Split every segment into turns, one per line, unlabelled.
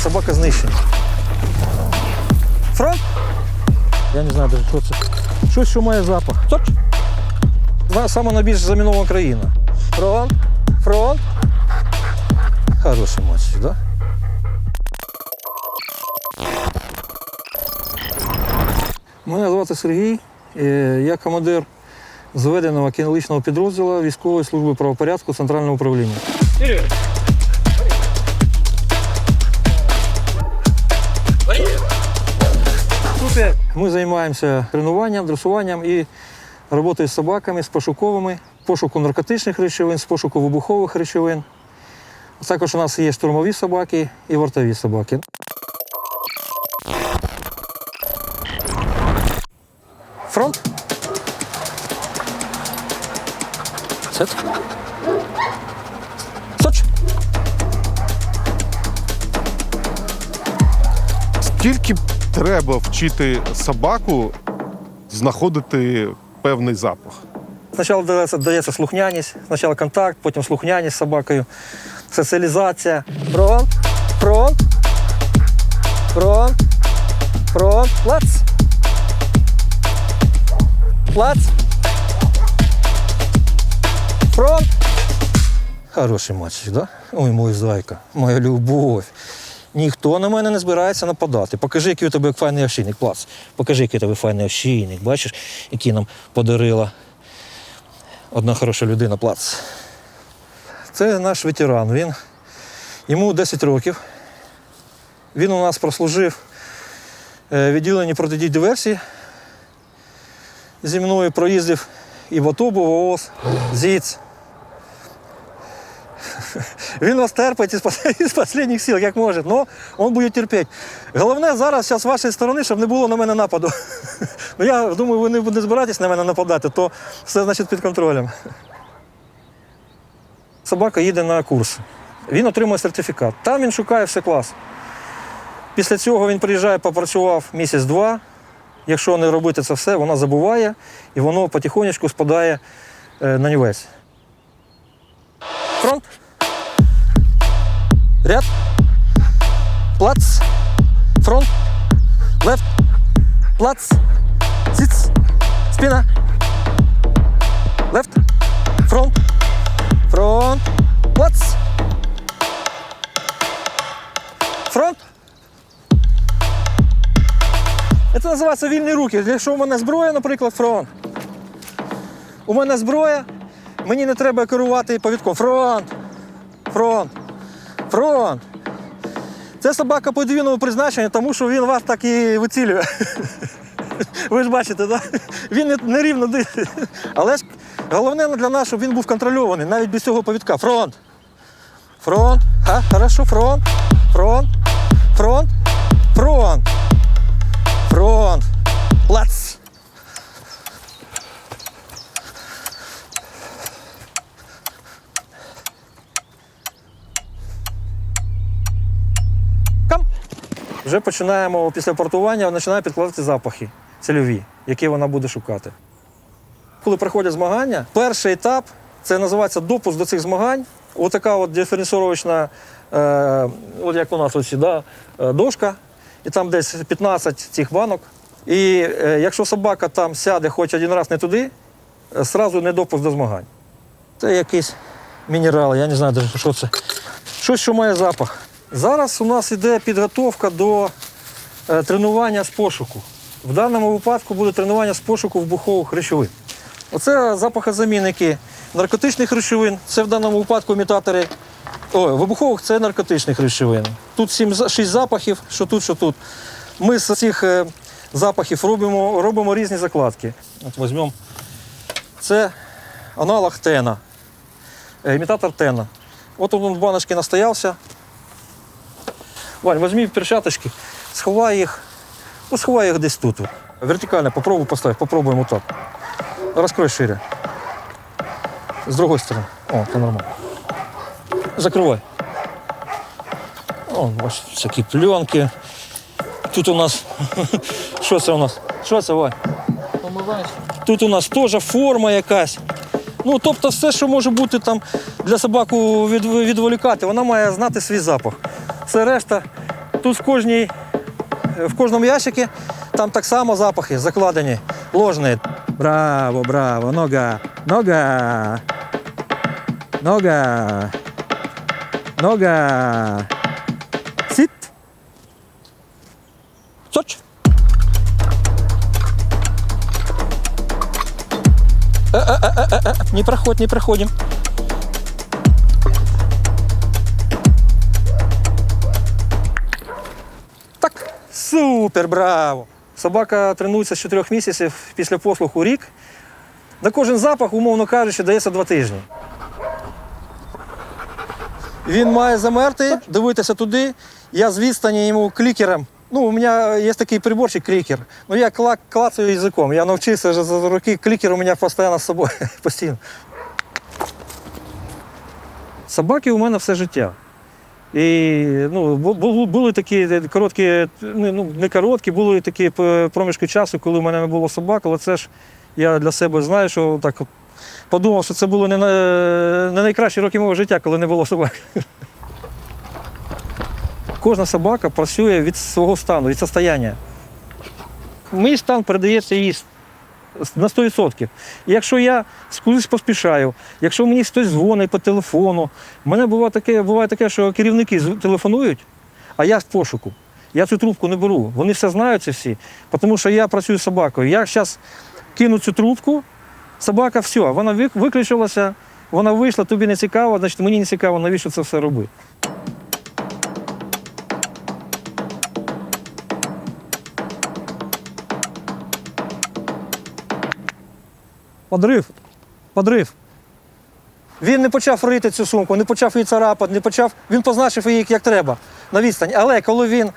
собака знищена. Фронт? Я не знаю, даже, що це. Щось, що має запах. Точ. Саме найбільш замінована країна. Фронт. Фронт. Хороший мальчик, да? Мене звати Сергій. е, Я командир зведеного кінологічного підрозділу військової служби правопорядку Центрального управління. Ми займаємося тренуванням, дресуванням і роботою з собаками, з пошуковими, пошуку наркотичних речовин, з пошуку вибухових речовин. Також у нас є штурмові собаки і вартові собаки. Фронт. Сет. Соч.
Треба вчити собаку знаходити певний запах?
Спочатку дається, дається слухняність, спочатку контакт, потім слухняність з собакою, соціалізація. Фронт, фронт, фронт, фронт, плац. Плац. Фронт. Хороший мальчик, да? Ой, мой зайка, моя любов. Ніхто на мене не збирається нападати. Покажи, який у тебе файний ошійник, плац. Покажи, який у тебе файний ошійник. Бачиш, який нам подарила одна хороша людина, плац. Це наш ветеран. Він, йому 10 років. Він у нас прослужив е, відділенні протидій диверсії. Зі мною проїздив і в АТО, був ООС, ЗІЦ. Він вас терпить із останніх сил, як може. Ну, він буде терпіти. Головне зараз, зараз з вашої сторони, щоб не було на мене нападу. Ну, я думаю, ви не будете збиратись на мене нападати, то все значить під контролем. Собака їде на курс. Він отримує сертифікат. Там він шукає все клас. Після цього він приїжджає, попрацював місяць-два. Якщо не робити це все, вона забуває і воно потихонечку спадає е, на нівець. Фронт. Ряд. Плац. Фронт. Лефт. Плац. Сиц. Спина. Лефт. Фронт. Фронт. Плац. Фронт. Це називається вільні руки. Якщо у мене зброя, наприклад, фронт. У мене зброя, мені не треба керувати повідком. Фронт. Фронт. Фронт. Це собака подвійного призначення, тому що він вас так і вицілює. Ви ж бачите, так? Він не, не рівно дихає. Але ж головне для нас, щоб він був контрольований, навіть без цього повідка. Фронт. Фронт. Ха, хорошо, фронт. Фронт. Фронт. Фронт. Фронт. Плац. Вже починаємо після портування, починає підкладати запахи цільові, які вона буде шукати. Коли приходять змагання, перший етап це називається допуск до цих змагань. Отака от диференціровочна, е, от як у нас ось да, е, дошка, і там десь 15 цих банок. І е, якщо собака там сяде хоч один раз не туди, е, зразу не допуск до змагань. Це якийсь мінерал, я не знаю, що це. Щось, що має запах. Зараз у нас йде підготовка до е, тренування з пошуку. В даному випадку буде тренування з пошуку вибухових речовин. Оце запахозамінники наркотичних речовин. Це в даному випадку імітатори. О, вибухових це наркотичних речовин. Тут сім, за- шість запахів, що тут, що тут. Ми з цих е, запахів робимо, робимо різні закладки. От візьмемо. Це аналог тена, е, імітатор тена. От він в баночці настоявся. Вань, візьми перчаточки, сховай їх. Ну, сховай їх десь тут. Вертикально попробуй поставь, попробуємо так. Розкрой шире. З другої сторони. О, це нормально. Закривай. О, ось такі пленки. Тут у нас. Що це у нас? Що це, Вань? Тут у нас теж форма якась. Ну, тобто все, що може бути там для собаку відволікати, вона має знати свій запах. Все решта Тут в, кожній, в кожному ящику там так само запахи закладені, ложні. Браво, браво, нога, нога, нога, нога. Сіт. Соч. Э, Не проходь, не проходим. Супер, браво! Собака тренується з 4 місяців після послуху рік. На кожен запах, умовно кажучи, дається 2 тижні. Він має замерти, дивитися туди. Я з відстані йому клікером. Ну, у мене є такий приборчик клікер. Ну, я кла- клацаю язиком. Я навчився вже за роки. Клікер у мене постійно з собою. постійно. Собаки у мене все життя. І ну, бу- бу- були такі короткі, ну не короткі, були такі проміжки часу, коли в мене не було собак, але це ж я для себе знаю, що так подумав, що це було не, не найкращі роки мого життя, коли не було собак. Кожна собака працює від свого стану, від состояння. Мій стан передається їй на 100%. І якщо я кудись поспішаю, якщо мені хтось дзвонить по телефону, в мене буває таке, буває таке, що керівники телефонують, а я в пошуку. Я цю трубку не беру. Вони все знають це всі, тому що я працюю з собакою. Я зараз кину цю трубку, собака все, вона виключилася, вона вийшла, тобі не цікаво, значить мені не цікаво, навіщо це все робити. Подрив. Подрив. Він не почав рити цю сумку, не почав її царапати, не почав. Він позначив її як треба на відстань. Але коли він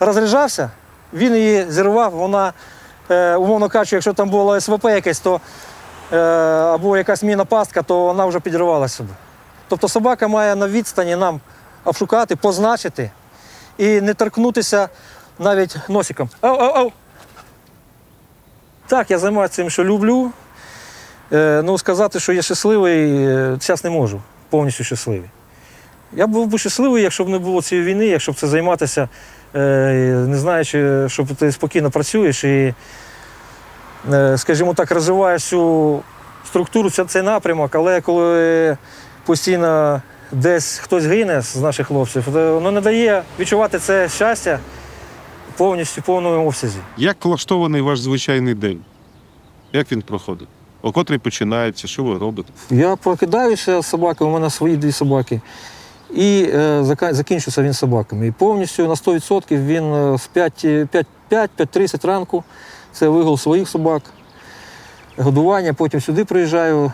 розряджався, він її зірвав, вона, е, умовно кажучи, якщо там було СВП якесь, то е, або якась міна пастка, то вона вже підірвалася сюди. Тобто собака має на відстані нам обшукати, позначити і не торкнутися навіть носиком. Ау, ау, ау. Так, я займаюся цим, що люблю. Е, ну, сказати, що я щасливий, е, зараз не можу. Повністю щасливий. Я був би щасливий, якщо б не було цієї війни, якщо б це займатися, е, не знаючи, що ти спокійно працюєш і, скажімо так, розвиваєш цю структуру, цей напрямок, але коли постійно десь хтось гине з наших хлопців, воно не дає відчувати це щастя повністю повному обсязі.
Як влаштований ваш звичайний день? Як він проходить? О котрий починається, що ви робите?
Я прокидаюся з собакою, у мене свої дві собаки. І е, закінчується він собаками. І повністю на 100% він е, з 5-5-30 ранку це вигул своїх собак, годування, потім сюди приїжджаю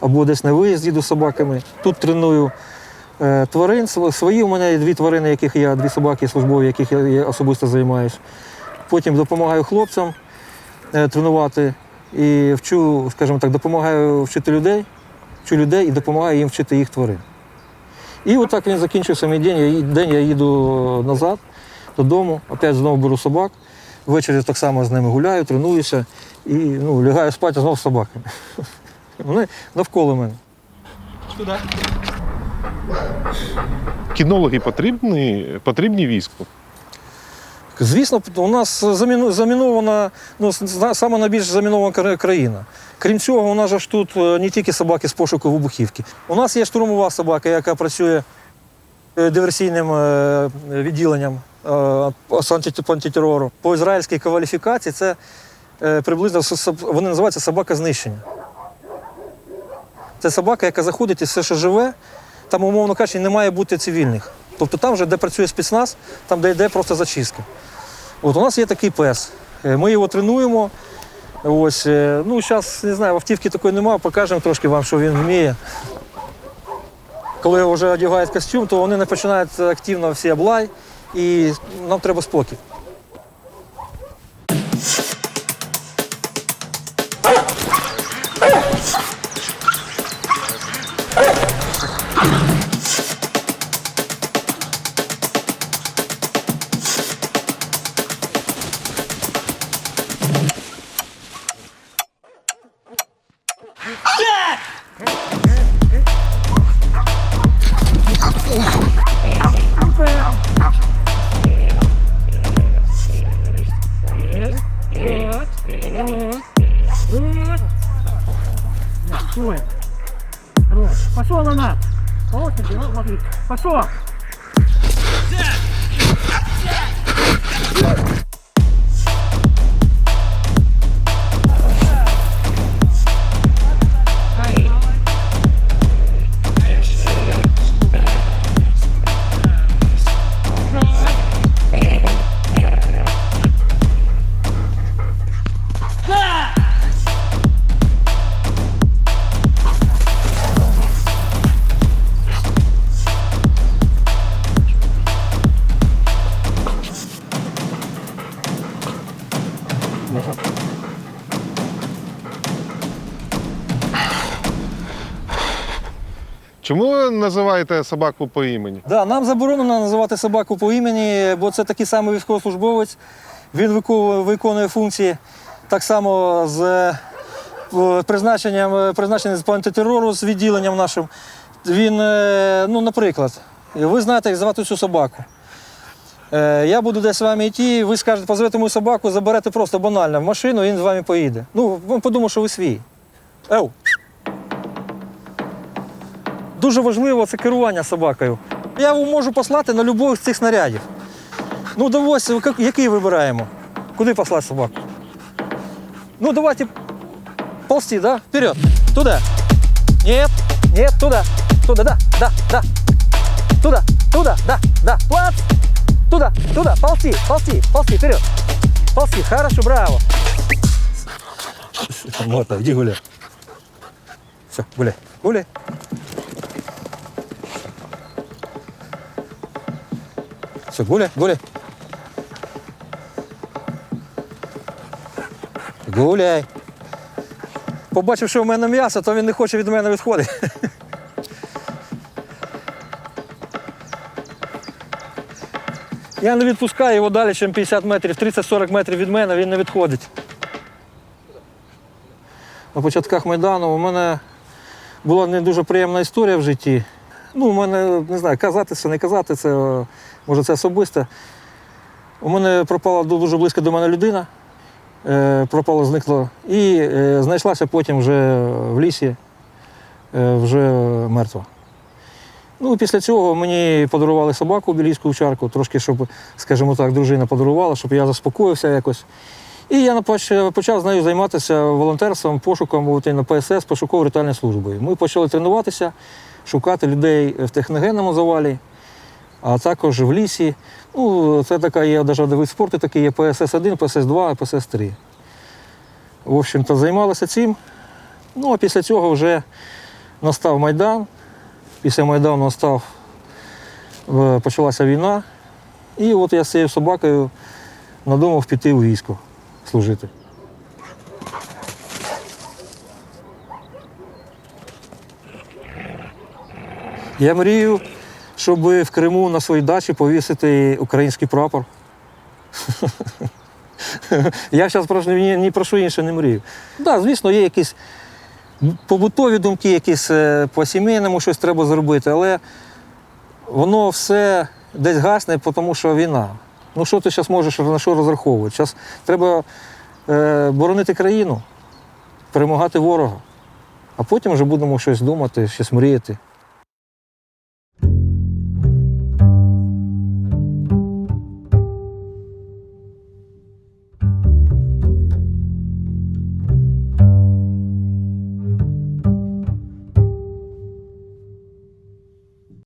або десь на виїзд їду з собаками. Тут треную е, тварин. Свої у мене є дві тварини, яких я, дві собаки службові, яких я особисто займаюся. Потім допомагаю хлопцям е, тренувати і вчу, скажімо так, допомагаю вчити людей, вчу людей і допомагаю їм вчити їх тварин. І отак він закінчився мій день. Я, день я їду назад додому, опять знову беру собак. Ввечері так само з ними гуляю, тренуюся і ну, лягаю спати знову з собаками. Вони навколо мене.
Кінологи потрібні, потрібні війську?
Звісно, у нас замінована, ну, саме найбільш замінована країна. Крім цього, у нас же ж тут е, не тільки собаки з пошуку вибухівки. У нас є штурмова собака, яка працює е, диверсійним е, відділенням антитерору. По ізраїльській кваліфікації це приблизно вони називаються собака знищення. Це собака, яка заходить і все, що живе, там, умовно кажучи, не має бути цивільних. Тобто там, вже, де працює спецназ, там, де йде просто зачистка. От у нас є такий пес. Е, Ми його тренуємо. Ось, е, ну, зараз, не знаю, автівки такої немає, покажемо трошки вам, що він вміє. Коли вже одягають костюм, то вони не починають активно всі облай, і нам треба спокій. David.
Pastor, Чому ви називаєте собаку по імені?
Да, нам заборонено називати собаку по імені, бо це такий самий військовослужбовець. Він виконує, функції так само з е, призначенням, е, призначений по антитерору з відділенням нашим. Він, е, ну, наприклад, ви знаєте, як звати цю собаку. Я буду десь з вами йти, ви скажете, позовете мою собаку, заберете просто банально в машину, він з вами поїде. Ну, він подумав, що ви свій. Еу. Дуже важливо це керування собакою. Я його можу послати на будь-який з цих снарядів. Ну, довось, як- який вибираємо? Куди послати собаку? Ну, давайте ползти, да? Вперед. Туда. Нет, нет, туда. Туда, да, да, да. Туда, туда, да, да. Плац. Туда, туда. Ползти, ползти, ползти, вперед. Ползти, хорошо, браво. Вот, иди гуляй. Все, гуляй, гуляй. Все, гуляй, гуляй. Гуляй. Побачив, що в мене м'ясо, то він не хоче від мене відходити. Я не відпускаю його далі, ніж 50 метрів, 30-40 метрів від мене, він не відходить. На початках Майдану у мене була не дуже приємна історія в житті. Ну, у мене не знаю, казати це, не казати це, може це особисте. У мене пропала дуже близько до мене людина, е, пропала, зникла. І е, знайшлася потім вже в лісі, е, вже мертва. Ну, після цього мені подарували собаку білійську овчарку, трошки, щоб, скажімо так, дружина подарувала, щоб я заспокоївся якось. І я почав з нею займатися волонтерством, пошуком на ПСС, пошуково рятувальною службою. Ми почали тренуватися, шукати людей в техногенному завалі, а також в лісі. Ну, це така є навіть вид спорту, такий є ПСС-1, ПСС-2, ПСС-3. В общем-то, займалися цим. Ну, а після цього вже настав Майдан. Після Майдану настав, е, почалася війна. І от я з цією собакою надумав піти у військо служити. Я мрію, щоб в Криму на своїй дачі повісити український прапор. Я зараз ні, про що інше не мрію. Так, звісно, є якісь побутові думки, якісь е, по сімейному щось треба зробити, але воно все десь гасне, тому що війна. Ну що ти зараз можеш на що розраховувати? Зараз треба е, боронити країну, перемагати ворога, а потім вже будемо щось думати, щось мріяти.